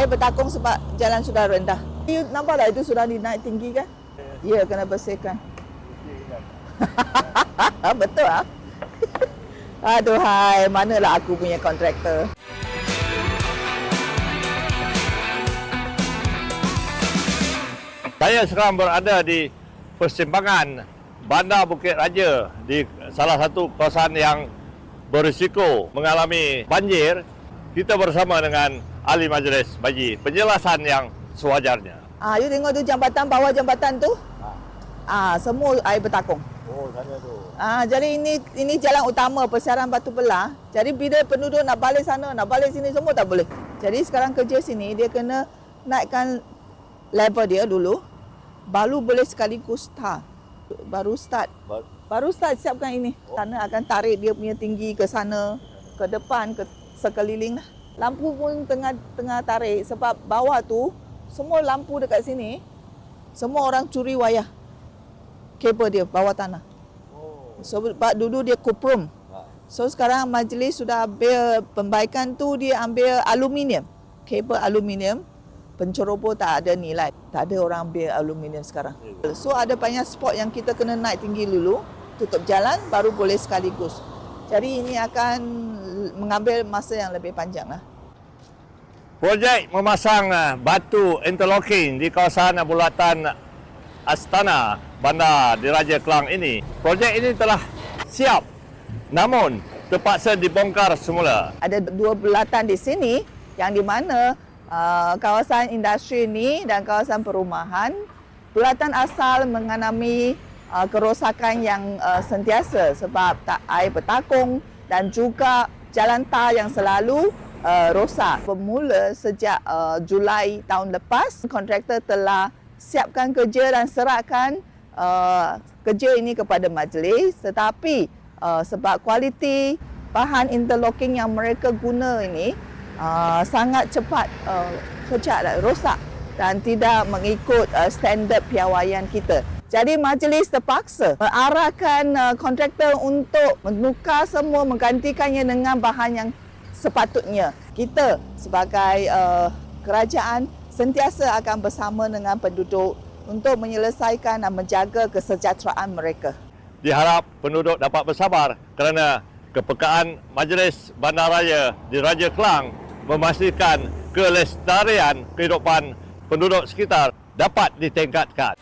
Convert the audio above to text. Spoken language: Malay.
air bertakung sebab jalan sudah rendah. You nampak tak itu sudah dinaik tinggi kan? Ya, kena bersihkan. Betul ah. Aduhai, manalah aku punya kontraktor. Saya sekarang berada di persimpangan Bandar Bukit Raja di salah satu kawasan yang berisiko mengalami banjir. Kita bersama dengan ahli majlis bagi penjelasan yang sewajarnya. Ah, you tengok tu jambatan bawah jambatan tu? Ah, semua air bertakung. Oh, sana tu. Ah, jadi ini ini jalan utama persiaran Batu Belah. Jadi bila penduduk nak balik sana, nak balik sini semua tak boleh. Jadi sekarang kerja sini dia kena naikkan level dia dulu. Baru boleh sekaligus start. Baru start. Baru start siapkan ini. Sana akan tarik dia punya tinggi ke sana, ke depan, ke sekeliling lah. Lampu pun tengah tengah tarik sebab bawah tu semua lampu dekat sini semua orang curi wayar kabel dia bawah tanah. Sebab dulu dia kuprum. So sekarang majlis sudah ambil pembaikan tu dia ambil aluminium. Kabel aluminium. Penceroboh tak ada nilai. Tak ada orang ambil aluminium sekarang. So ada banyak spot yang kita kena naik tinggi dulu. Tutup jalan baru boleh sekaligus. Jadi ini akan mengambil masa yang lebih panjang lah. Projek memasang uh, batu interlocking di kawasan bulatan Astana Bandar Diraja Kelang ini. Projek ini telah siap namun terpaksa dibongkar semula. Ada dua bulatan di sini yang di mana uh, kawasan industri ini dan kawasan perumahan bulatan asal mengalami uh, kerosakan yang uh, sentiasa sebab tak air bertakung dan juga jalan tar yang selalu uh, rosak. Bermula sejak uh, Julai tahun lepas, kontraktor telah siapkan kerja dan serahkan uh, kerja ini kepada majlis tetapi uh, sebab kualiti bahan interlocking yang mereka guna ini uh, sangat cepat uh, pecah dan rosak dan tidak mengikut uh, standard piawaian kita. Jadi majlis terpaksa mengarahkan uh, kontraktor untuk menukar semua menggantikannya dengan bahan yang sepatutnya. Kita sebagai uh, kerajaan sentiasa akan bersama dengan penduduk untuk menyelesaikan dan menjaga kesejahteraan mereka. Diharap penduduk dapat bersabar kerana kepekaan Majlis Bandaraya di Raja Kelang memastikan kelestarian kehidupan penduduk sekitar dapat ditingkatkan.